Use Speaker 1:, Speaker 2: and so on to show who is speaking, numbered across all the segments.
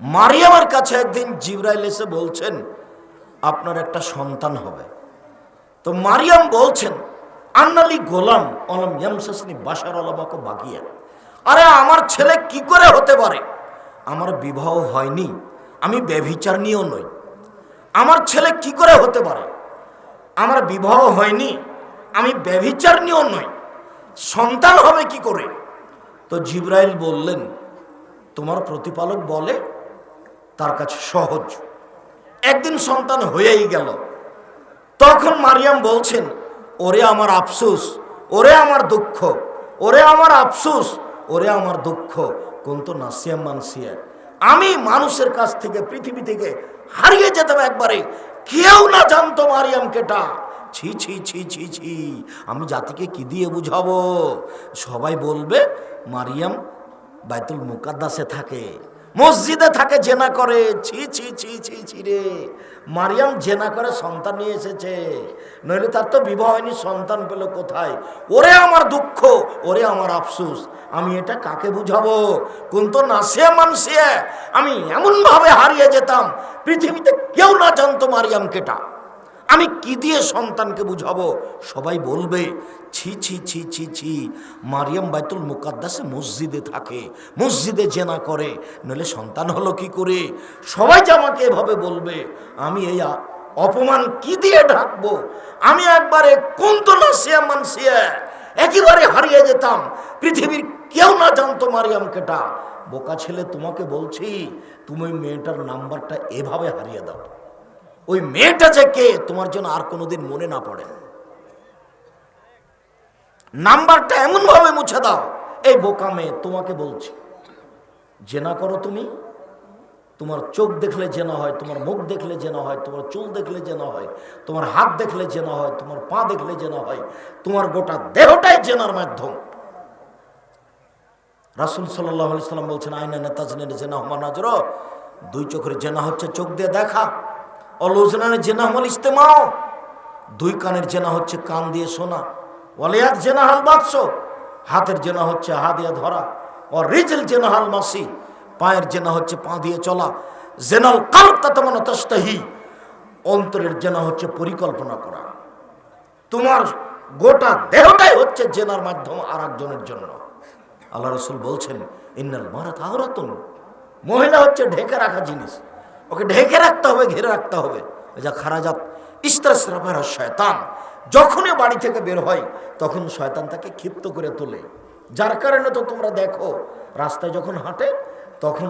Speaker 1: মারিয়ামের কাছে একদিন জিব্রাইল এসে বলছেন, আপনার একটা সন্তান হবে। তো মারিয়াম বলছেন, আন্নালি গোলাম অলম ইয়ামসাসনি বাসার আলাবাকে বাগিয়া। আরে, আমার ছেলে কি করে হতে পারে? আমার বিবাহ হয়নি, আমি ব্যভিচার নিয়েও নই। আমার ছেলে কি করে হতে পারে? আমার বিবাহ হয়নি, আমি ব্যভিচার নিয়েও নই। সন্তান হবে কি করে? তো জিব্রাইল বললেন, তোমার প্রতিপালক বলে তার কাছে সহজ। একদিন সন্তান হয়েই গেল। তখন মারিয়াম বলছেন, ওরে আমার আফসুস, ওরে আমার দুঃখ, ওরে আমার আফসুস, ওরে আমার দুঃখ কোন তো নাসিয়া মানসিয়া। আমি মানুষের কাছ থেকে, পৃথিবী থেকে হারিয়ে যেতাম একবারে। কেউ না জানতো মারিয়াম কেটা ছি ছি ছি ছি ছি, আমি জাতিকে কি দিয়ে বুঝাবো? সবাই বলবে, মারিয়াম বাইতুল মুকাদ্দাসে থাকে। মসজিদে থাকে, জেনা করে, ছি ছি ছি ছি ছি রে। মারিয়াম জেনা করে সন্তান নিয়ে এসেছে। নইলে তার তো বিবাহ হয়নি, সন্তান পেল কোথায়? ওরে আমার দুঃখ, ওরে আমার আফসুস। আমি এটা কাকে বুঝাবো? কোন তো নাসে মানসিয়ে। আমি এমনভাবে হারিয়ে যেতাম, পৃথিবীতে কেউ না জানতো মারিয়াম কেটা আমি কি দিয়ে সন্তানকে বুঝাবো? সবাই বলবে, ছি ছি ছি ছি ছি। মারিয়াম বাইতুল মুকাদ্দাসে মসজিদে থাকে, মসজিদে জেনা করে। নইলে সন্তান হলো কি করে? সবাই যে আমাকে এভাবে বলবে, আমি এই অপমান কি দিয়ে ঢাকবো? আমি একবারে কোন তো নাসিয়া মানসিয়া একেবারে হারিয়ে যেতাম। পৃথিবীর কেউ না জানতো মারিয়াম কেটা। বোকা ছেলে তোমাকে বলছি, তুমি মেয়েটার নাম্বারটা এভাবে হারিয়ে দাও। ওই মেয়েটা যে কে, তোমার জন্য আর কোনোদিন মনে না পড়ে। নাম্বারটা এমন ভাবে মুছে দাও। এই বোকা মেয়ে, তোমাকে বলছি, জেনা করো তুমি। তোমার চোখ দেখলে জেনা হয়, তোমার মুখ দেখলে জেনা হয়, তোমার চুল দেখলে জেনা হয়, তোমার হাত দেখলে জেনা হয়, তোমার পা দেখলে জেনা হয়, তোমার গোটা দেহটাই জেনার মাধ্যম। রাসুল সাল্লাম বলছেন, আইনা নেতাজনের জেনা হমা নজর দুই চোখের জেনা হচ্ছে চোখ দিয়ে দেখা। অলোজনানের জেনা হমল ইস্তেমাও দুই কানের জেনা হচ্ছে কান দিয়ে শোনা। ওয়ালিয়াত জেনা হাল বাদশ হাতের জেনা হচ্ছে হা দিয়ে ধরা। ও রিজল জেনা হাল মাসি। পায়ের জেনা হচ্ছে পা দিয়ে চলা। জেনাল কাল তাতে মনে তস্তাহি অন্তরের জেনা হচ্ছে পরিকল্পনা করা। তোমার গোটা দেহটাই হচ্ছে জেনার মাধ্যম আর একজনের জন্য। আল্লাহ রসুল বলছেন, ইন্নাল মারা তাহরাতুন মহিলা হচ্ছে ঢেকে রাখা জিনিস। ওকে ঢেকে রাখতে হবে, ঘিরে রাখতে হবে। যা খারাজাত ইস্তাসরাফের শয়তান, যখনই বাড়ি থেকে বের হয়, তখন শয়তান তাকে ক্ষিপ্ত করে তোলে। যার কারণে তো তোমরা দেখো, রাস্তায় যখন হাঁটে, তখন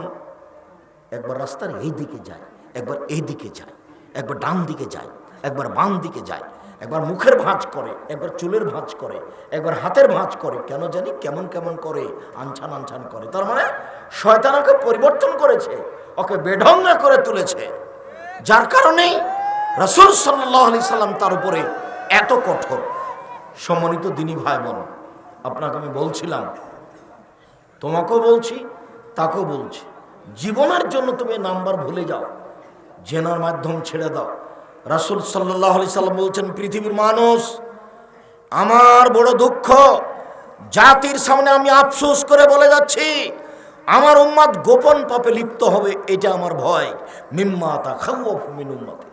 Speaker 1: একবার রাস্তার এই দিকে যায়, একবার এই দিকে যায়, একবার ডান দিকে যায়, একবার বাম দিকে যায়, একবার মুখের ভাঁজ করে, একবার চুলের ভাঁজ করে, একবার হাতের ভাঁজ করে, কেন জানি কেমন কেমন করে, আনছান আনছান করে। তার মানে শয়তান ওকে পরিবর্তন করেছে। ওকে বেঢঙ্গা করে তুলেছে। যার কারণেই রসুল সাল্লাহ আলি সাল্লাম তার উপরে এত কঠোর। সম্মানিত দিনী ভাই বোন আপনাকে আমি বলছিলাম, তোমাকেও বলছি, তাকেও বলছি, জীবনের জন্য তুমি নাম্বার ভুলে যাও, জেনার মাধ্যম ছেড়ে দাও। রাসুল সাল্লাহ আলি সাল্লাম বলছেন, পৃথিবীর মানুষ, আমার বড় দুঃখ, জাতির সামনে আমি আফসোস করে বলে যাচ্ছি আমার উম্মাদ গোপন পাপে লিপ্ত হবে, এটা আমার ভয়। মিম্মাতা খাওয়াফ মিন উম্মাতে।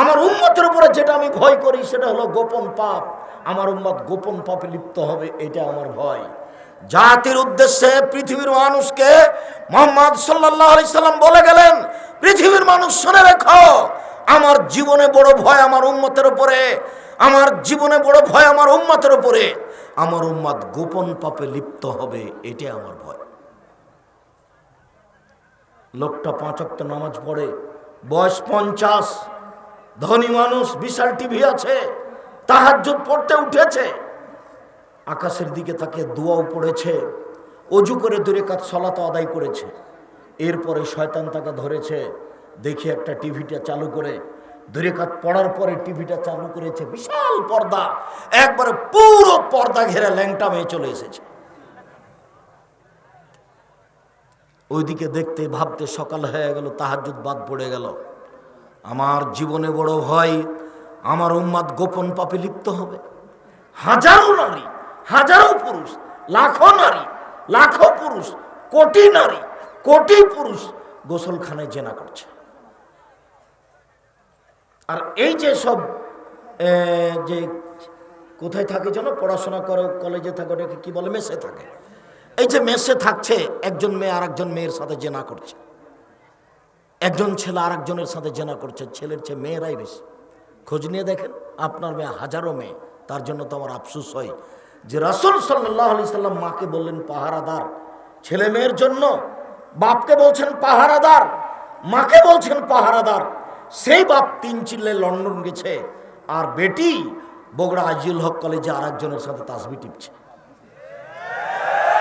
Speaker 1: আমার উম্মতের উপরে যেটা আমি ভয় করি, সেটা হলো গোপন পাপ। আমার উম্মত গোপন পাপে লিপ্ত হবে, এটা আমার ভয়। জাতির উদ্দেশ্যে পৃথিবীর মানুষকে মোহাম্মদ সাল্লাহ সাল্লাম বলে গেলেন, পৃথিবীর মানুষ শুনে রেখো, আমার জীবনে বড় ভয় আমার উম্মতের উপরে, আমার জীবনে বড় ভয় আমার উম্মতের উপরে। আমার উম্মাদ গোপন পাপে লিপ্ত হবে, এটাই আমার ভয়। লোকটা পাঁচ অক্ত নামাজ পড়ে। বয়স পঞ্চাশ। ধনী মানুষ, বিশাল টিভি আছে। তাহার তাহাজ্জুদ পড়তে উঠেছে। আকাশের দিকে তাকে দোয়াও পড়েছে। অজু করে দূরে কাজ সলাতো আদায় করেছে। এরপরে শয়তান তাকে ধরেছে, দেখি একটা টিভিটা চালু করে। দূরে কাজ পড়ার পরে টিভিটা চালু করেছে বিশাল পর্দা। একবারে পুরো পর্দা ঘেরা ল্যাংটা মেয়ে চলে এসেছে। ওইদিকে দেখতে ভাবতে সকাল হয়ে গেল তাহাজুদ বাদ পড়ে গেল। আমার জীবনে বড় ভয়, আমার উম্মাদ গোপন পাপে লিপ্ত হবে। হাজারো নারী, হাজারো পুরুষ, লাখো নারী, লাখো পুরুষ, কোটি নারী, কোটি পুরুষ গোসলখানায় জেনা করছে। আর এই যে সব যে কোথায় থাকে যেন, পড়াশোনা করে, কলেজে থাকে ওটাকে কি বলে, মেসে থাকে। এই যে মেসে থাকছে, একজন মেয়ে আর একজন মেয়ের সাথে জেনা করছে। একজন ছেলে আর একজনের সাথে জেনা করছে, ছেলের চেয়ে মেয়েরাই বেশি। খোঁজ নিয়ে দেখেন, আপনার মেয়ে হাজারো মেয়ে, তার জন্য তো আমার আফসুস হয়। যে রাসুল সাল্লাহ আলি সাল্লাম মাকে বললেন, পাহারাদার, ছেলে মেয়ের জন্য বাপকে বলছেন পাহারাদার, মাকে বলছেন পাহারাদার। সেই বাপ তিন চিল্লে লন্ডন গেছে, আর বেটি বগুড়া আজিউল হক কলেজে আর একজনের সাথে তাসবি টিপছে।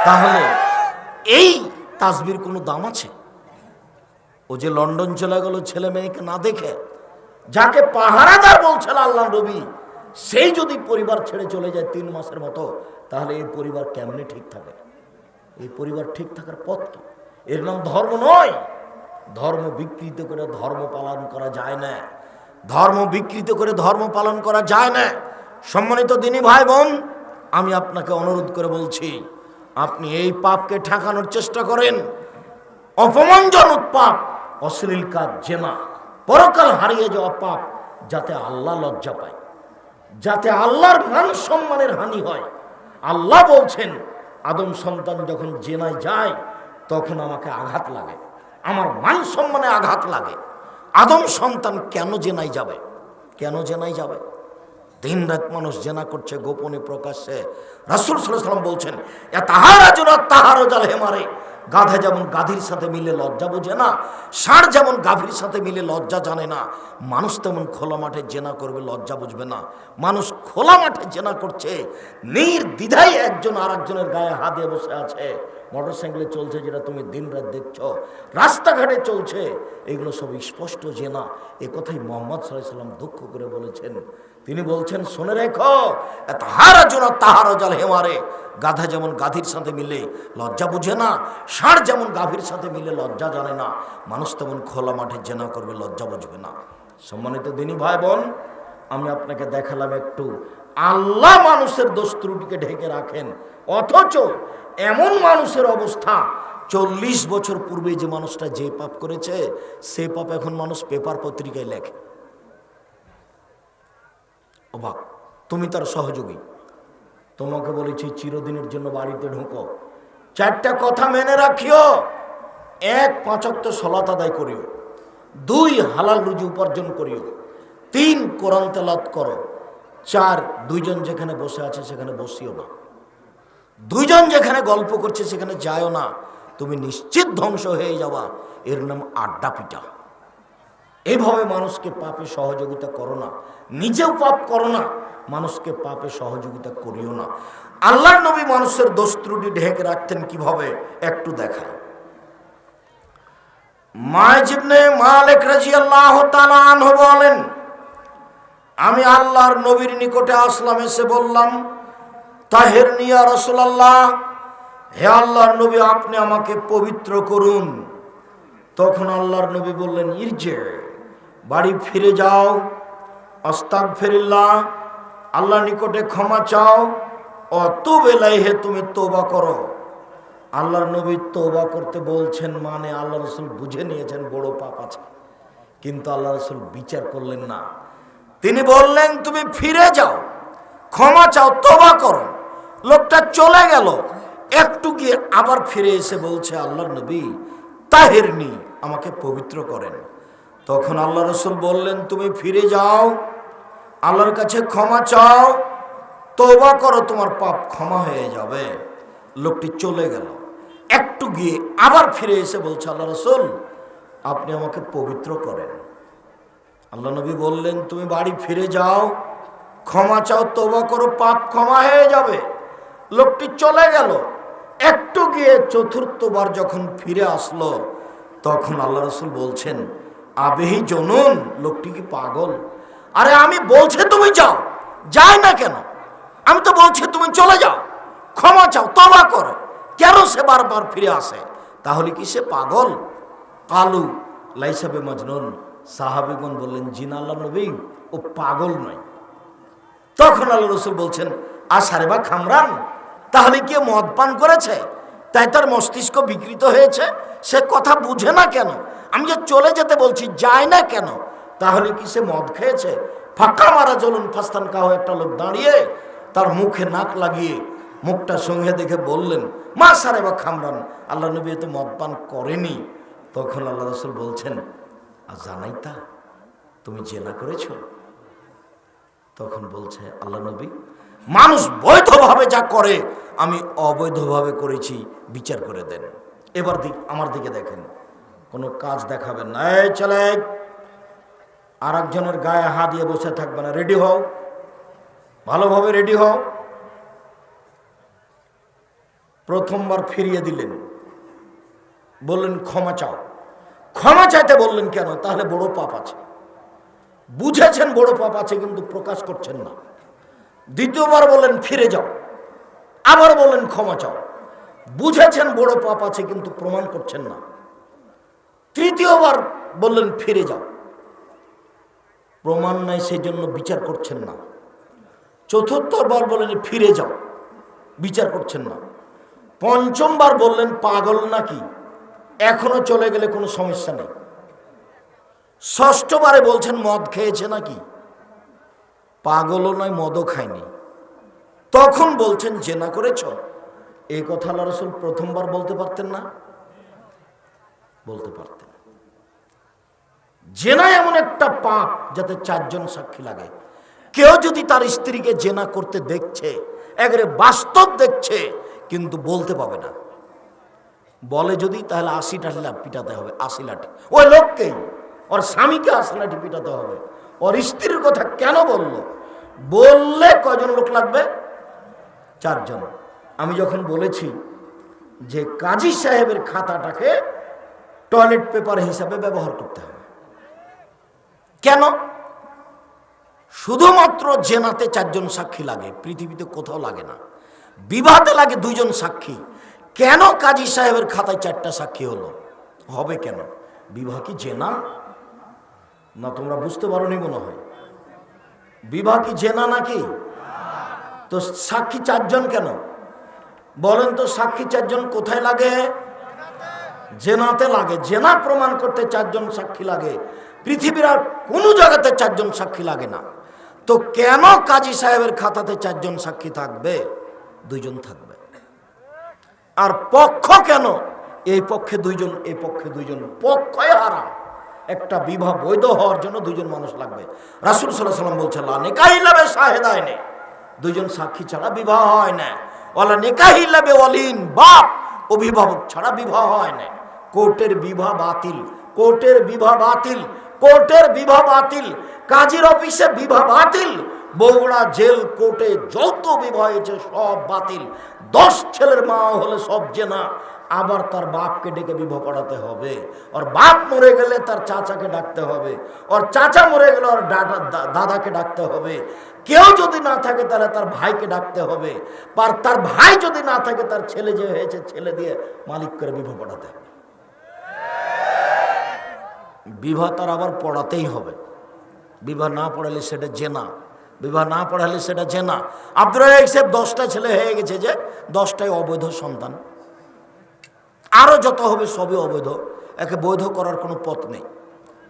Speaker 1: তাহলে এই তাসবির কোনো দাম আছে? ও যে লন্ডন চলে গেল ছেলে মেয়েকে না দেখে, যাকে পাহারাদার বলছিল আল্লাহ রবি সেই যদি পরিবার ছেড়ে চলে যায় তিন মাসের মতো, তাহলে এই পরিবার কেমনে ঠিক থাকে? এই পরিবার ঠিক থাকার পথ কি? এর নাম ধর্ম নয়। ধর্ম বিকৃত করে ধর্ম পালন করা যায় না। ধর্ম বিকৃত করে ধর্ম পালন করা যায় না। সম্মানিত দিনী ভাই বোন, আমি আপনাকে অনুরোধ করে বলছি আপনি এই পাপকে ঠেকানোর চেষ্টা করেন। অপমানজনক পাপ, অশ্লীল কাজ, জেনা। পরকাল হারিয়ে যাওয়া পাপ, যাতে আল্লাহ লজ্জা পায়। যাতে আল্লাহর মান সম্মানের হানি হয়। আল্লাহ বলছেন, আদম সন্তান যখন জেনায় যায়, তখন আমাকে আঘাত লাগে। আমার মান সম্মানে আঘাত লাগে। আদম সন্তান কেন জেনাই যাবে? কেন জেনাই যাবে? দিন রাত মানুষ জেনা করছে, গোপনে প্রকাশ্যে। রাসুল সাল্লাম বলছেন তাহারা জন্য তাহারও জাল হেমারে। গাধা যেমন গাধির সাথে মিলে লজ্জা বোঝে না, ষাঁড় যেমন গাভীর সাথে মিলে লজ্জা জানে না, মানুষ তেমন খোলা মাঠে জেনা করবে, লজ্জা বুঝবে না। মানুষ খোলা মাঠে জেনা করছে নির্দ্বিধাই একজন আর একজনের গায়ে হাত দিয়ে বসে আছে। মোটর সাইকেলে চলছে যেটা তুমি দিন রাত দেখছ, রাস্তাঘাটে চলছে, এগুলো সব স্পষ্ট জেনা। এ কথাই মোহাম্মদ সাল্লাহ সাল্লাম দুঃখ করে বলেছেন। তিনি বলছেন, শুনে রেখো, তাহারা জন্য তাহার জল হেমারে গাধা যেমন গাধির সাথে মিলে লজ্জা বুঝে না, ষাঁড় যেমন গাভীর সাথে মিলে লজ্জা জানে না। মানুষ তেমন খোলা মাঠে জেনা করবে, লজ্জা বুঝবে না। সম্মানিত দিনী ভাই বোন আমি আপনাকে দেখালাম একটু। আল্লাহ মানুষের দোষ ত্রুটিকে ঢেকে রাখেন। অথচ এমন মানুষের অবস্থা, চল্লিশ বছর পূর্বে যে মানুষটা যে পাপ করেছে, সে পাপ এখন মানুষ পেপার পত্রিকায় লেখে। অবাক। তুমি তার সহযোগী। তোমাকে বলেছি, চিরদিনের জন্য বাড়িতে ঢুকো। চারটা কথা মেনে রাখিও। এক পাঁচক্ত সলাত আদায় করিও। দুই, হালাল রুজি উপার্জন করিও। তিন, কোরআন তেলাত করো। চার, দুইজন যেখানে বসে আছে সেখানে বসিও না। দুইজন যেখানে গল্প করছে সেখানে যায়ও না। তুমি নিশ্চিত ধ্বংস হয়ে যাওয়া এর নাম আড্ডা পিটা এইভাবে মানুষকে পাপে সহযোগিতা করো না। নিজেও পাপ করো না, মানুষকে পাপে সহযোগিতা করিও না। আল্লাহ নবী মানুষের দোষ ঢেকে রাখতেন কীভাবে? একটু দেখায় মাজিবনে মালিক রাজিয়াল্লাহু তাআলা আনহু বলেন, আমি আল্লাহর নবীর নিকটে আসলাম, এসে বললাম, তাহের নিয়া রসুলাল্লাহ, হে আল্লাহর নবী, আপনি আমাকে পবিত্র করুন। তখন আল্লাহর নবী বললেন, ইরজে। বাড়ি ফিরে যাও। অস্তাক ফেরিল্লা আল্লাহ নিকটে ক্ষমা চাও। অত বেলায় হে তুমি তোবা করো। আল্লাহর নবী তোবা করতে বলছেন মানে আল্লাহ রসুল বুঝে নিয়েছেন বড় পাপ আছে। কিন্তু আল্লাহ রসুল বিচার করলেন না। তিনি বললেন, তুমি ফিরে যাও। ক্ষমা চাও, তোবা করো। লোকটা চলে গেল। একটু গিয়ে আবার ফিরে এসে বলছে, আল্লাহর নবী তাহেরনি, আমাকে পবিত্র করেন। তখন আল্লাহ রসুল বললেন, তুমি ফিরে যাও, আল্লাহর কাছে ক্ষমা চাও তোবা করো, তোমার পাপ ক্ষমা হয়ে যাবে। লোকটি চলে গেল। একটু গিয়ে আবার ফিরে এসে বলছে, আল্লাহ রসুল, আপনি আমাকে পবিত্র করেন। আল্লাহ নবী বললেন, তুমি বাড়ি ফিরে যাও, ক্ষমা চাও তোবা করো, পাপ ক্ষমা হয়ে যাবে। লোকটি চলে গেল। একটু গিয়ে চতুর্থবার যখন ফিরে আসলো, তখন আল্লাহ রসুল বলছেন আবেহি জনুন, লোকটি কি পাগল? আরে আমি বলছে তুমি যাও, যাই না কেন? আমি তো বলছি তুমি চলে যাও, ক্ষমা চাও তবা করো। কেন সে বারবার ফিরে আসে? তাহলে কি সে পাগল? কালু লাইসাবে মজনুন, সাহাবিগণ বললেন, জিন আল্লাহ নবী, ও পাগল নয়। তখন আল্লাহ রসুল বলছেন, আসারে বা খামরান, তাহলে কি মদ পান করেছে? তাই তার মস্তিষ্ক বিকৃত হয়েছে, সে কথা বুঝে না কেন? আমি যে চলে যেতে বলছি, যায় না কেন? তাহলে কি সে মদ খেয়েছে? ফাঁকা মারা চলুন ফাস্তান কাহ একটা লোক দাঁড়িয়ে তার মুখে নাক লাগিয়ে মুখটা সঙ্গে দেখে বললেন, মা সারে বা খামরান, আল্লাহ নবী এত মদ পান করেনি। তখন আল্লাহ রসুল বলছেন, আর জানাই তা, তুমি জেনা করেছ? তখন বলছে আল্লাহ নবী, মানুষ বৈধভাবে যা করে, আমি অবৈধভাবে করেছি, বিচার করে দেন। এবার দিক, আমার দিকে দেখেন। কোনো কাজ দেখাবেন না। এই চলে আর একজনের গায়ে হাত দিয়ে বসে থাকবে না। রেডি হও। ভালোভাবে রেডি হও। প্রথমবার ফিরিয়ে দিলেন। বললেন, ক্ষমা চাও। ক্ষমা চাইতে বললেন কেন? তাহলে বড় পাপ আছে। বুঝেছেন বড় পাপ আছে, কিন্তু প্রকাশ করছেন না। দ্বিতীয়বার বললেন, ফিরে যাও। আবার বললেন, ক্ষমা চাও। বুঝেছেন বড় পাপ আছে, কিন্তু প্রমাণ করছেন না। তৃতীয়বার বললেন, ফিরে যাও। প্রমাণ নাই সেই জন্য বিচার করছেন না। চতুর্থবার বললেন ফিরে যাও। বিচার করছেন না। পঞ্চমবার বললেন, পাগল নাকি? এখনও চলে গেলে কোনো সমস্যা নেই। ষষ্ঠবারে বলছেন, মদ খেয়েছে নাকি? পাগলও নয়, মদও খায়নি। তখন বলছেন, জেনা করেছ? এই কথা আল্লাহ রসুল প্রথমবার বলতে পারতেন না। বলতে পারতেন। জেনা এমন একটা পাপ যাতে চারজন সাক্ষী লাগে। কেউ যদি তার স্ত্রীকে জেনা করতে দেখছে, একেবারে বাস্তব দেখছে, কিন্তু বলতে পাবে না। বলে যদি, তাহলে আশি লাঠি পিটাতে হবে, আশি লাঠি। ওই লোককেই ওর স্বামীকে আশি লাঠি পিটাতে হবে। ওর স্ত্রীর কথা কেন বলল? বললে কজন লোক লাগবে? চারজন। আমি যখন বলেছি যে কাজী সাহেবের খাতাটাকে টয়লেট পেপার হিসাবে ব্যবহার করতে হবে। কেন? শুধুমাত্র জেনাতে চারজন সাক্ষী লাগে, পৃথিবীতে কোথাও লাগে না। বিবাহতে লাগে দুইজন সাক্ষী। কেন কাজী সাহেবের খাতায় চারটা সাক্ষী হলো? হবে কেন? বিবাহ কি জেনা? না, তোমরা বুঝতে পারোনি মনে হয়। বিবাহ কি জেনা নাকি? তো সাক্ষী চারজন কেন? বলেন তো সাক্ষী চারজন কোথায় লাগে? জেনাতে লাগে, জেনা প্রমাণ করতে চারজন সাক্ষী লাগে, পৃথিবীর আর কোনো জায়গাতে চারজন সাক্ষী লাগে না। তো কেন কাজী সাহেবের খাতাতে চারজন সাক্ষী থাকবে? দুইজন থাকবে। আর পক্ষ কেন? এই পক্ষে দুইজন, এই পক্ষে দুইজন। পক্ষই হারাম। একটা বিবাহ বৈধ হওয়ার জন্য দুইজন মানুষ লাগবে। রাসুল সাল্লাহ সাল্লাম বলছে নেকাহি লাভে শাহেদায় নে দুইজন সাক্ষী ছাড়া বিবাহ হয় না। ওলা নেকাহি লাভে অলিন বাপ। অভিভাবক ছাড়া বিবাহ হয় না। কোর্টের বিবাহ বাতিল, কোর্টের বিবাহ বাতিল, কোর্টের বিবাহ বাতিল, কাজীর অফিসে বিবাহ বাতিল, বগুড়া জেল কোর্টে যত বিবাহ হয়েছে সব বাতিল। দশ ছেলের মা হলে সব জেনা, আবার তার বাপকে ডেকে বিবাহ করাতে হবে। ওর বাপ মরে গেলে তার চাচাকে ডাকতে হবে। ওর চাচা মরে গেলে ওর দাদাকে ডাকতে হবে। কেউ যদি না থাকে তাহলে তার ভাইকে ডাকতে হবে। আর তার ভাই যদি না থাকে তার ছেলে যে হয়েছে, ছেলে দিয়ে মালিক করে বিবাহ করাতে হবে। বিবাহ তার আবার পড়াতেই হবে। বিবাহ না পড়ালে সেটা জেনা বিবাহ না পড়ালে সেটা জেনা আব্দুর সাহেব দশটা ছেলে হয়ে গেছে যে, দশটাই অবৈধ সন্তান। আরও যত হবে সবই অবৈধ। একে বৈধ করার কোনো পথ নেই।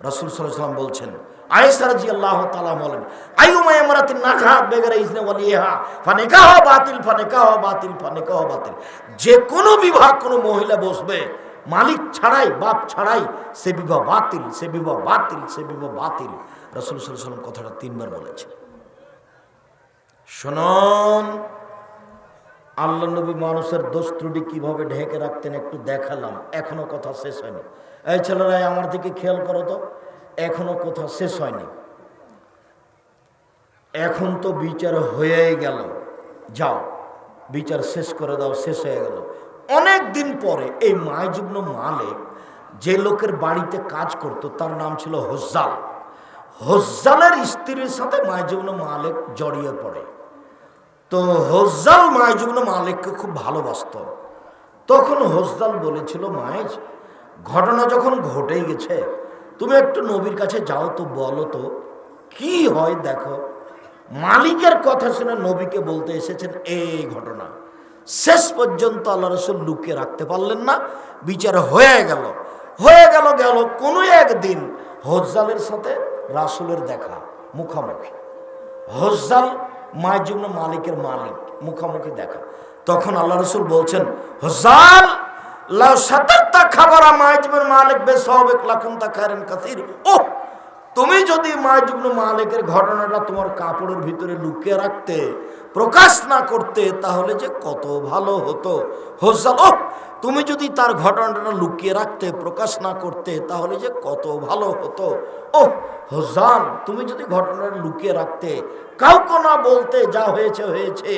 Speaker 1: রসুল সাল্লাম বলছেন আল্লাহ তালা বাতিল বাতিল বাতিল। যে কোনো বিবাহ কোনো মহিলা বসবে মালিক ছাড়াই, বাপ ছাড়াই সে বিবাহ বাতিল, সে বিবাহ বাতিল, সে বিবাহ বাতিল। রসুল সাল্লাম কথাটা তিনবার বলেছে শুনুন, আল্লাহ নবী মানুষের দোষ ত্রুটি কীভাবে ঢেকে রাখতেন একটু দেখালাম। এখনও কথা শেষ হয়নি। এই ছেলেরা আমার দিকে খেয়াল করো তো। এখনও কথা শেষ হয়নি। এখন তো বিচার হয়েই গেল। যাও, বিচার শেষ করে দাও, শেষ হয়ে গেল। অনেক দিন পরে এই মায়জুগ্ন মালিক যে লোকের বাড়িতে কাজ করত, তার নাম ছিল হোজ্জাল। হোজ্জালের স্ত্রীর সাথে মায়জুগ্ন মালিক জড়িয়ে পড়ে। তো হোজ্জাল মায়জুগ্ন মালিককে খুব ভালোবাসত। তখন হোজ্জাল বলেছিল মায়েজ ঘটনা যখন ঘটেই গেছে, তুমি একটু নবীর কাছে যাও তো বলো তো, কি হয় দেখো? মালিকের কথা শুনে নবীকে বলতে এসেছেন, এই ঘটনা। শেষ পর্যন্ত আল্লাহ রসুল লুকিয়ে রাখতে পারলেন না, বিচার হয়ে গেল। হয়ে গেল গেল কোনো একদিন হজ্জালের সাথে রাসুলের দেখা, মুখামুখি। হজ্জাল মায়জুবন মালিকের মালিক, মুখামুখি দেখা। তখন আল্লাহ রসুল বলছেন হজ্জাল তুমি যদি মায়জুবন মালিকের ঘটনাটা তোমার কাপড়ের ভিতরে লুকিয়ে রাখতে প্রকাশ না করতে, তাহলে যে কত ভালো হতো। হজ্জাল ও তুমি যদি তার ঘটনাটা লুকিয়ে রাখতে, প্রকাশ না করতে, তাহলে যে কত ভালো হতো। ও হজান তুমি যদি ঘটনাটা লুকিয়ে রাখতে, কাউকে না বলতে যা হয়েছে হয়েছে।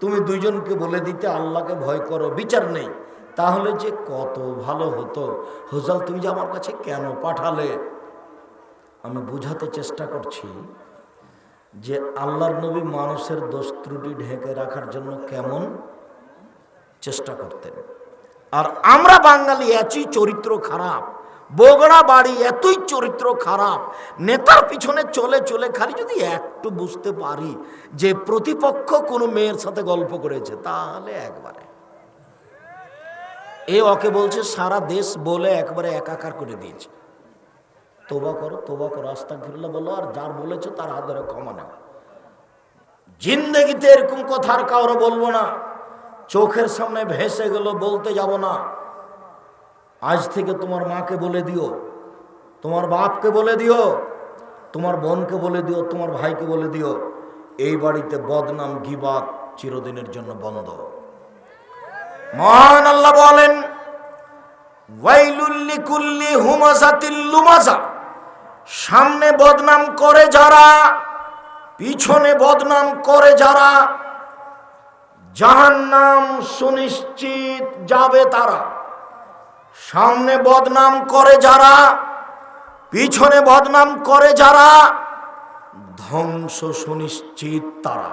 Speaker 1: তুমি দুইজনকে বলে দিতে, আল্লাহকে ভয় করো, বিচার নেই। তাহলে যে কত ভালো হতো। হজাল তুমি যে আমার কাছে কেন পাঠালে? আমি বুঝাতে চেষ্টা করছি। যে আল্লাহর নবী মানুষের দোষ ত্রুটি ঢেকে রাখার জন্য কেমন চেষ্টা করতেন। আর আমরা বাঙালি এতই চরিত্র খারাপ, বগড়া বাড়ি এতই চরিত্র খারাপ, নেতার পিছনে চলে চলে খালি যদি একটু বুঝতে পারি যে প্রতিপক্ষ কোনো মেয়ের সাথে গল্প করেছে, তাহলে একবারে। এ ওকে বলছে, সারা দেশ বলে একবারে একাকার করে দিয়েছে। তোবা করো তোবা করো আস্তা ফিরলে বলো, আর যার বলেছে তার হাত ক্ষমা নেওয়া। জিন্দগিতে এরকম কথা আর কাউরে বলব না। চোখের সামনে ভেসে গেল, বলতে যাব না। আজ থেকে তোমার মাকে বলে দিও, তোমার বাপকে বলে দিও, তোমার বোনকে বলে দিও, তোমার ভাইকে বলে দিও। এই বাড়িতে বদনাম গিবাত চিরদিনের জন্য বন্ধ। মহান আল্লাহ বলেন ওয়াইলুল্লি কুল্লি সামনে বদনাম করে যারা, পিছনে বদনাম করে যারা জাহান নাম সুনিশ্চিত যাবে তারা। সামনে বদনাম করে যারা, পিছনে বদনাম করে যারা, ধ্বংস সুনিশ্চিত তারা।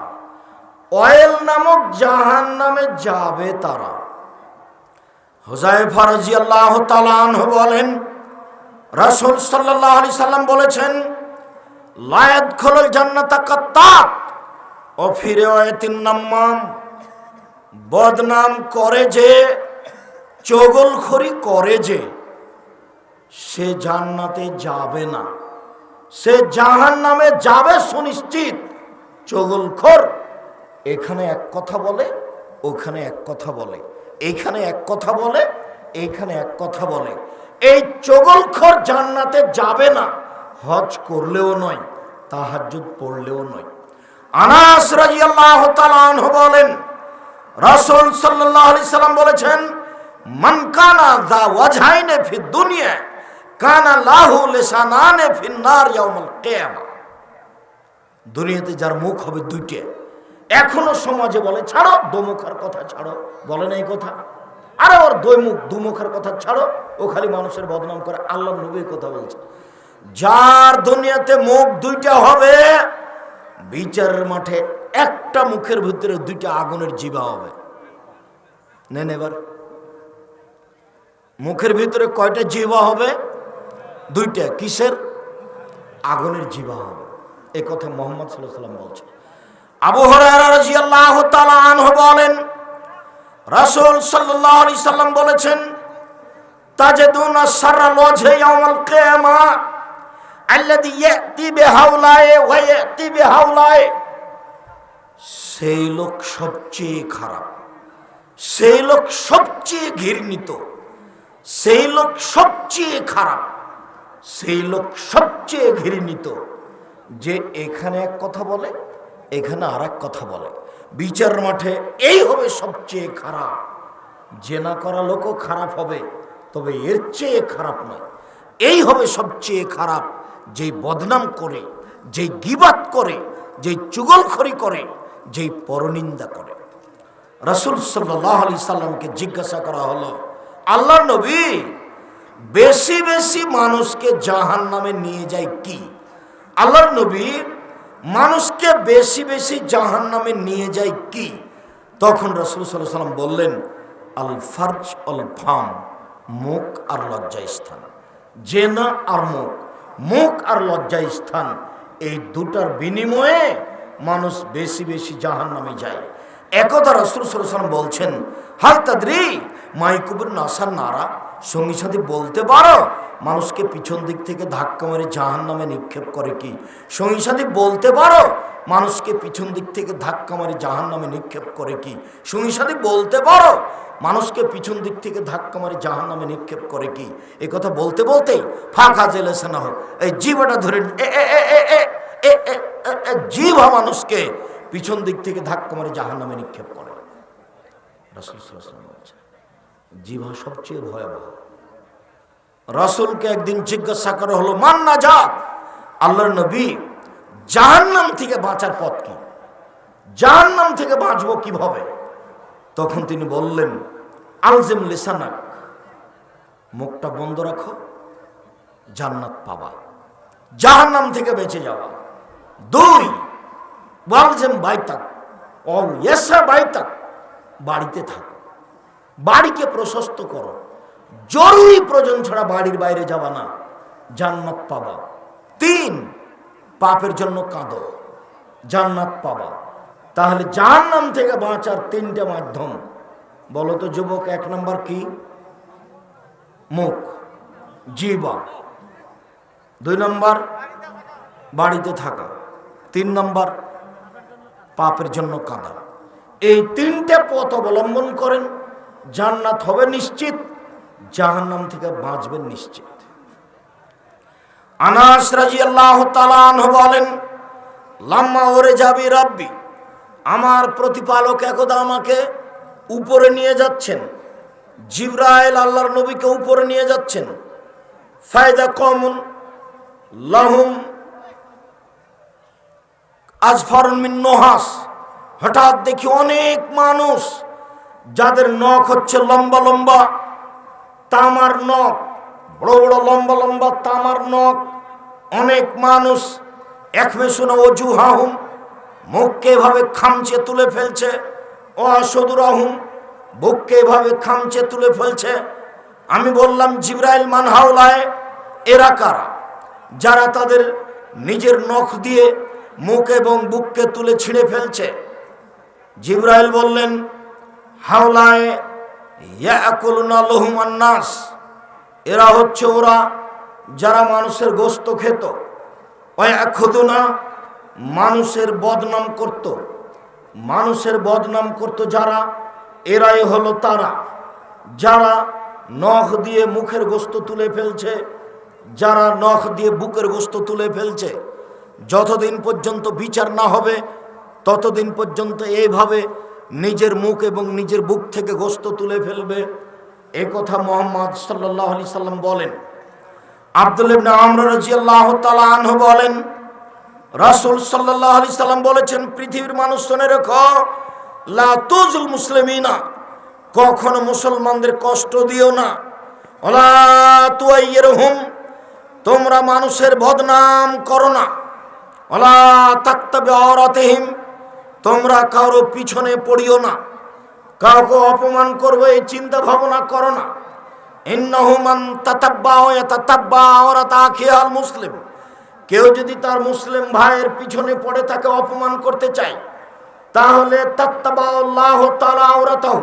Speaker 1: অয়েল নামক জাহান নামে যাবে তারা। হোজাই ফরাজি আল্লাহ তালান বলেন রাসুল সাল্লাহ আলি সাল্লাম বলেছেন লায়াত খোলল জান্নাতা কাত্তাত ও ফিরে অয়েতিন নাম্মাম, বদনাম করে যে, চগলখড়ি করে যে, সে জান্নাতে যাবে না। সে জাহান নামে যাবে সুনিশ্চিত। চগলখোর এখানে এক কথা বলে, ওখানে এক কথা বলে। এইখানে এক কথা বলে এইখানে এক কথা বলে। এই চগলখোর জান্নাতে যাবে না। হজ করলেও নয়, তাহাজ্জুদ পড়লেও নয়। আনাস রাজিয়াল্লাহু তাআলা আনহু বলেন, রাসূল সাল্লাল্লাহু আলাইহি সাল্লাম বলেছেন, মান কানা যা ওয়াজহাইনে ফি দুনিয়া, কানা লাহু লিসানানে ফিন নার ইয়াউমুল কিয়ামা। দুনিয়াতে যার মুখ হবে দুইটা। এখনও সমাজে বলে, ছাড়ো, দোমুখার কথা ছাড়ো। বলে না এই কথা? আরে ওর দুই মুখ দুমুখের কথা ছাড়ো, ও খালি মানুষের বদনাম করে আল্লাহ নবীর কথা বলছে। যার দুনিয়াতে মুখ দুইটা হবে, বিচারের মাঠে একটা মুখের ভিতরে দুইটা আগুনের জিবা হবে। নেন এবার। মুখের ভিতরে কয়টা জিবা হবে? দুইটা। কিসের? আগুনের জিবা হবে। এ কথা মোহাম্মদ সাল্লাহ সাল্লাম বলছে। আবু হরাহ বলেন রাসূল সাল্লাম বলেছেন, তাজেদুনা বিহাউলায়ে সেই লোক সবচেয়ে খারাপ, সেই লোক সবচেয়ে ঘৃণিত, সেই লোক সবচেয়ে খারাপ, সেই লোক সবচেয়ে ঘৃণিত, যে এখানে এক কথা বলে এখানে আর কথা বলে। বিচার মাঠে এই হবে সবচেয়ে খারাপ। জেনা করা লোকও খারাপ হবে, তবে এর চেয়ে খারাপ নয়। এই হবে সবচেয়ে খারাপ যেই বদনাম করে যেই গিবাত করে যেই চুগলখড়ি করে যেই পরনিন্দা করে। রাসুল সাল্লাহ আলি সাল্লামকে জিজ্ঞাসা করা হলো, আল্লাহ নবী, বেশি বেশি মানুষকে জাহান নামে নিয়ে যায় কি? আল্লাহর নবী মানুষকে বেশি বেশি জাহান নামে নিয়ে যায় কি? তখন রসুল সাল্লাহ সাল্লাম বললেন, আল ফার্জ অল ফাম, মুখ আর লজ্জা স্থান জেনা আর মুখ মুখ আর লজ্জা স্থান এই দুটার বিনিময়ে মানুষ বেশি বেশি জাহান নামে যায়। একদা রসুল সাল্লাম বলছেন, হাল তাদ্রি মাইকুবুর নাসার নারা সঙ্গী সাথে বলতে পারো? মানুষকে পিছন দিক থেকে ধাক্কা মেরে জাহান নামে নিক্ষেপ করে কি? সঙ্গী সাথে বলতে পারো? মানুষকে পিছন দিক থেকে ধাক্কা মেরে জাহান নামে নিক্ষেপ করে কি? সঙ্গী সাথে বলতে পারো? মানুষকে পিছন দিক থেকে ধাক্কা মারে জাহান নামে নিক্ষেপ করে কি? এ কথা বলতে বলতেই ফাঁকা জেলেছে না হোক এই জীবটা ধরে জীবা মানুষকে পিছন দিক থেকে ধাক্কা মারে জাহান নামে নিক্ষেপ করে। রাসুল জিভা সবচেয়ে ভয়াবহ। রসুলকে একদিন জিজ্ঞাসা করা হলো মান্না যা আল্লাহর নবী, জাহান্নাম থেকে বাঁচার পথ কি? জাহান্নাম থেকে বাঁচবো কীভাবে? তখন তিনি বললেন, আলজেম লিসানাক, মুখটা বন্ধ রাখো, জান্নাত পাবা। জাহান্নাম থেকে বেঁচে যাওয়া। দুই বাইতাক অল ইয়েসা বাইতাক, বাড়িতে থাকো। বাড়িকে প্রশস্ত করো। জরুরি প্রয়োজন ছাড়া বাড়ির বাইরে যাবা না। জান্নাত পাবা। তিন, পাপের জন্য কাঁদো। জান্নাত পাবা। তাহলে যার নাম থেকে বাঁচার তিনটে মাধ্যম। বলো তো যুবক, এক নম্বর কি? মুখ। জিবা দুই নম্বর, বাড়িতে থাকা। তিন নম্বর, পাপের জন্য কাঁদা। এই তিনটে পথ অবলম্বন করেন। জান্নাত হবে নিশ্চিত, জাহান্নাম থেকে বাঁচবেন নিশ্চিত। আনাস রাজি আল্লাহ বলেন, লাম্মা ওরে যাবি রাব্বি, আমার প্রতিপালক একদা আমাকে উপরে নিয়ে যাচ্ছেন। জিব্রাইল আল্লাহর নবীকে উপরে নিয়ে যাচ্ছেন। ফায়দা কমন লাহুম আজফারুন মিন নোহাস। হঠাৎ দেখি অনেক মানুষ যাদের নখ হচ্ছে লম্বা লম্বা, তামার নখ, বড় বড় লম্বা লম্বা তামার নখ, অনেক মানুষ একমে শুনে অজু হাহুম মুখকে এভাবে খামচে তুলে ফেলছে ও সদুর আহুম বুককে এভাবে খামচে তুলে ফেলছে। আমি বললাম, জিব্রাইল মানহাওলায়, এরা কারা? যারা তাদের নিজের নখ দিয়ে মুখ এবং বুককে তুলে ছিঁড়ে ফেলছে। জিব্রাইল বললেন হাওলায় নাস এরা হচ্ছে ওরা যারা মানুষের গোস্ত খেত। না মানুষের বদনাম করত। মানুষের বদনাম করত যারা, এরাই হলো তারা। যারা নখ দিয়ে মুখের গোস্ত তুলে ফেলছে, যারা নখ দিয়ে বুকের গোস্ত তুলে ফেলছে। যতদিন পর্যন্ত বিচার না হবে, ততদিন পর্যন্ত এইভাবে নিজের মুখ এবং নিজের বুক থেকে গোস্ত তুলে ফেলবে। এ কথা মোহাম্মদ সাল্লাহ আলি সাল্লাম বলেন। আব্দুল ইবনে আমর রাদিয়াল্লাহু তাআলা আনহু বলেন, রাসূল সাল্লাল্লাহু আলাইহি সাল্লাম বলেছেন, পৃথিবীর মানুষ শুনে রেখো, লা তুজুল মুসলিমিনা, কখনো মুসলমানদের কষ্ট দিও না। তুয়াইরহুম তোমরা মানুষের বদনাম করো না। তোমরা কারও পিছনে পড়িও না। কাউকে অপমান করবে, এই চিন্তা ভাবনা করো না। ইন্নাহুমান তাতাব্বা তাতাব্বা আওরাত আখিয়াল মুসলিম। কেউ যদি তার মুসলিম ভাইয়ের পিছনে পড়ে, তাকে অপমান করতে চায়, তাহলে তাত্তাবা আল্লাহ তাআলা আওরাতাহু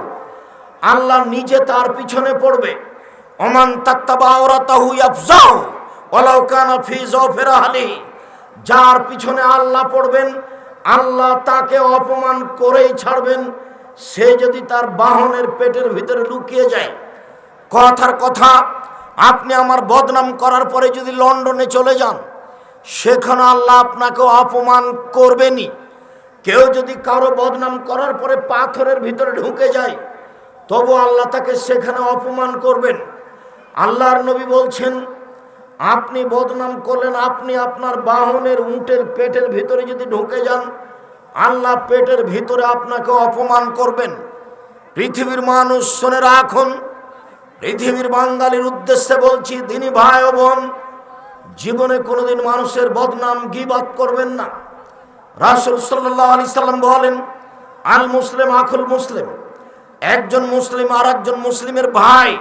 Speaker 1: আল্লাহ নিজে তার পিছনে পড়বে। ওমান তাত্তাবা আওরাতাহু ইয়াফজাহু, ওয়ালাউ কানা ফি যাফির আহলি যার পিছনে আল্লাহ পড়বেন আল্লাহ তাকে অপমান করেই ছাড়বেন। সে যদি তার বাহনের পেটের ভিতরে লুকিয়ে যায়। কথার কথা, আপনি আমার বদনাম করার পরে যদি লন্ডনে চলে যান, সেখানে আল্লাহ আপনাকে অপমান করবেনি কেউ যদি কারও বদনাম করার পরে পাথরের ভিতরে ঢুকে যায়, তবু আল্লাহ তাকে সেখানে অপমান করবেন। আল্লাহর নবী বলছেন আপনি বদনাম করলেন, আপনি আপনার বাহনের উঁটের পেটের ভিতরে যদি ঢুকে যান, আল্লাহ পেটের ভিতরে আপনাকে অপমান করবেন। পৃথিবীর মানুষ শুনে রাখুন, পৃথিবীর বাঙালির উদ্দেশ্যে বলছি, দিনী ভাই বোন, জীবনে কোনোদিন মানুষের বদনাম গিবাদ করবেন না। রাসুল সাল্লাহ আলি সাল্লাম বলেন, আল মুসলিম আখুল মুসলিম, একজন মুসলিম আর একজন মুসলিমের ভাই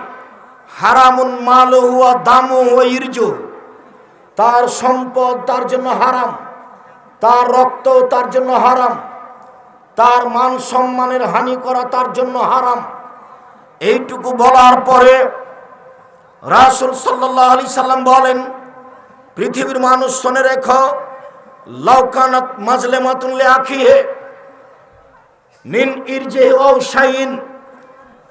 Speaker 1: হারামুন মাল হুয়া দামু হুয়া ইরজু। তার সম্পদ তার জন্য হারাম, তার রক্ত তার জন্য হারাম, তার মান সম্মানের হানি করা তার জন্য হারাম। এইটুকু বলার পরে রাসুল সাল্লাহ আলি সাল্লাম বলেন, পৃথিবীর মানুষ শোনে রেখো লাউকানাত মাজলে মাতুনলে আখিয়ে মিন ইরজে ও শাইন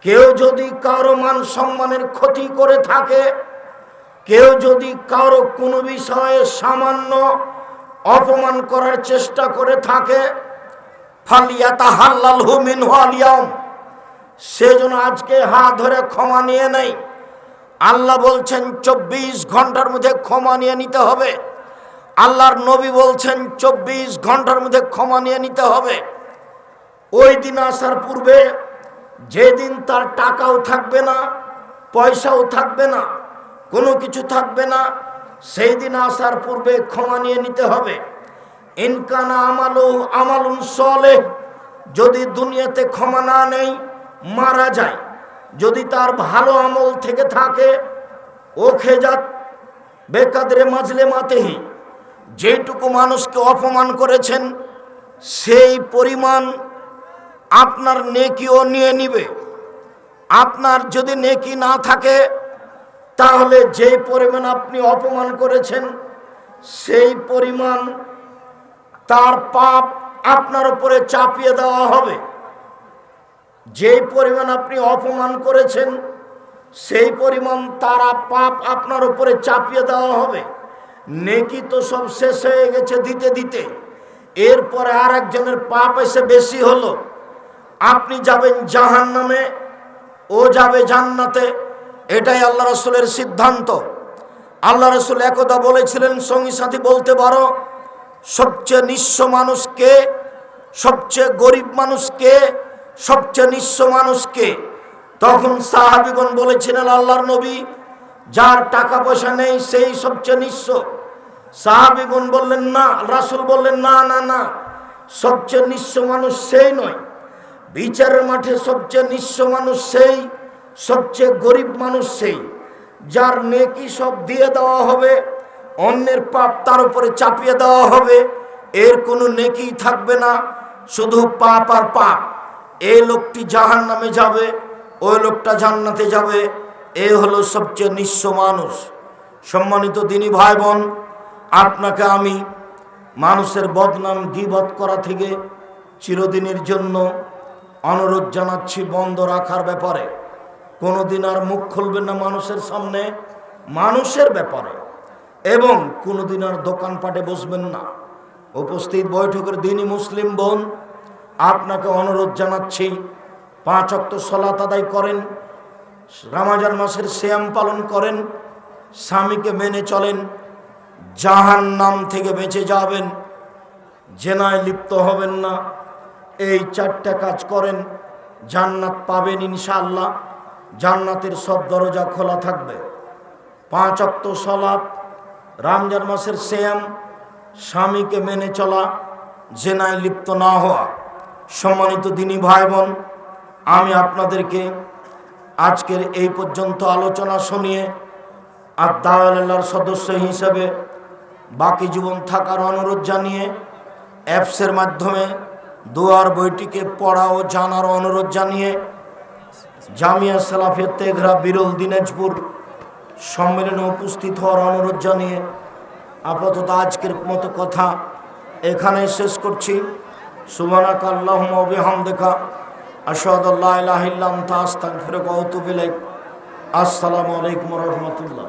Speaker 1: কেউ যদি কারও মান সম্মানের ক্ষতি করে থাকে, কেউ যদি কারও কোনো বিষয়ে সামান্য অপমান করার চেষ্টা করে থাকে সে যেন আজকে হাত ধরে ক্ষমা নিয়ে নেই আল্লাহ বলছেন, চব্বিশ ঘণ্টার মধ্যে ক্ষমা নিয়ে নিতে হবে। আল্লাহর নবী বলছেন, চব্বিশ ঘণ্টার মধ্যে ক্ষমা নিয়ে নিতে হবে। ওই দিন আসার পূর্বে যেদিন তার টাকাও থাকবে না, পয়সাও থাকবে না, কোনো কিছু থাকবে না, সেই দিন আসার পূর্বে ক্ষমা নিয়ে নিতে হবে। ইনকানা আমালু আমালুন সলে যদি দুনিয়াতে ক্ষমা না নেই, মারা যায়। যদি তার ভালো আমল থেকে থাকে, ও খেজাত, বেকাদরে মাজলে মাতেহি। যেটুকু মানুষকে অপমান করেছেন, সেই পরিমাণ আপনার নেকিও নিয়ে নিবে। আপনার যদি নেকি না থাকে, তাহলে যে পরিমাণ আপনি অপমান করেছেন, সেই পরিমাণ তার পাপ আপনার উপরে চাপিয়ে দেওয়া হবে। যেই পরিমাণ আপনি অপমান করেছেন, সেই পরিমাণ তারা পাপ আপনার উপরে চাপিয়ে দেওয়া হবে। নেকি তো সব শেষ হয়ে গেছে দিতে দিতে। এরপরে আর একজনের পাপ এসে বেশি হলো। আপনি যাবেন জাহান নামে ও যাবে জান্নাতে। এটাই আল্লাহ রসুলের সিদ্ধান্ত। আল্লাহ রসুল একদা বলেছিলেন, সঙ্গী সাথী বলতে পারো, সবচেয়ে নিঃস্ব মানুষকে সবচেয়ে গরিব মানুষকে সবচেয়ে নিঃস্ব মানুষকে তখন সাহাবিগণ বলেছিলেন, আল্লাহর নবী, যার টাকা পয়সা নেই, সেই সবচেয়ে নিঃস্ব। সাহাবিগণ বললেন, না। রাসুল বললেন, না না না। সবচেয়ে নিঃস্ব মানুষ সেই নয়। বিচারের মাঠে সবচেয়ে নিঃস্ব মানুষ সেই, সবচেয়ে গরিব মানুষ সেই, যার নেকি সব দিয়ে দেওয়া হবে, অন্যের পাপ তার উপরে চাপিয়ে দেওয়া হবে, এর কোনো নেকি থাকবে না, শুধু পাপ আর পাপ। এই লোকটি জাহান নামে যাবে ওই লোকটা জান্নাতে যাবে, এ হলো সবচেয়ে নিঃস্ব মানুষ। সম্মানিত দিনী ভাই বোন আপনাকে আমি মানুষের বদনাম গিবত করা থেকে চিরদিনের জন্য অনুরোধ জানাচ্ছি বন্ধ রাখার ব্যাপারে। কোনোদিন আর মুখ খুলবেন না মানুষের সামনে, মানুষের ব্যাপারে। এবং কোনোদিন আর দোকানপাটে বসবেন না। উপস্থিত বৈঠকের দিনই মুসলিম বোন, আপনাকে অনুরোধ জানাচ্ছি, পাঁচ অক্ত সলাত আদায় করেন, রামাজান মাসের শ্যাম পালন করেন, স্বামীকে মেনে চলেন জাহান নাম থেকে বেঁচে যাবেন, জেনায় লিপ্ত হবেন না। এই চারটা কাজ করেন, জান্নাত পাবেন ইনশাআল্লাহ। জান্নাতের সব দরজা খোলা থাকবে। পাঁচ অক্ত সলাপ রামজান মাসের শ্যাম স্বামীকে মেনে চলা, জেনায় লিপ্ত না হওয়া। সম্মানিত দিনী ভাই বোন আমি আপনাদেরকে আজকের এই পর্যন্ত আলোচনা শুনিয়ে আর দাওয়ালার সদস্য হিসেবে বাকি জীবন থাকার অনুরোধ জানিয়ে অ্যাপসের মাধ্যমে দুয়ার বইটিকে পড়া ও জানার অনুরোধ জানিয়ে জামিয়া সালাফিয়া তেঘরা বিরল দিনাজপুর সম্মেলনে উপস্থিত হওয়ার অনুরোধ জানিয়ে আপাতত আজকের মতো কথা এখানে শেষ করছি। সুবানাক আল্লাহ অবিহাম দেখা আসাদুল্লাহ আসসালামু আলাইকুম রহমতুল্লাহ।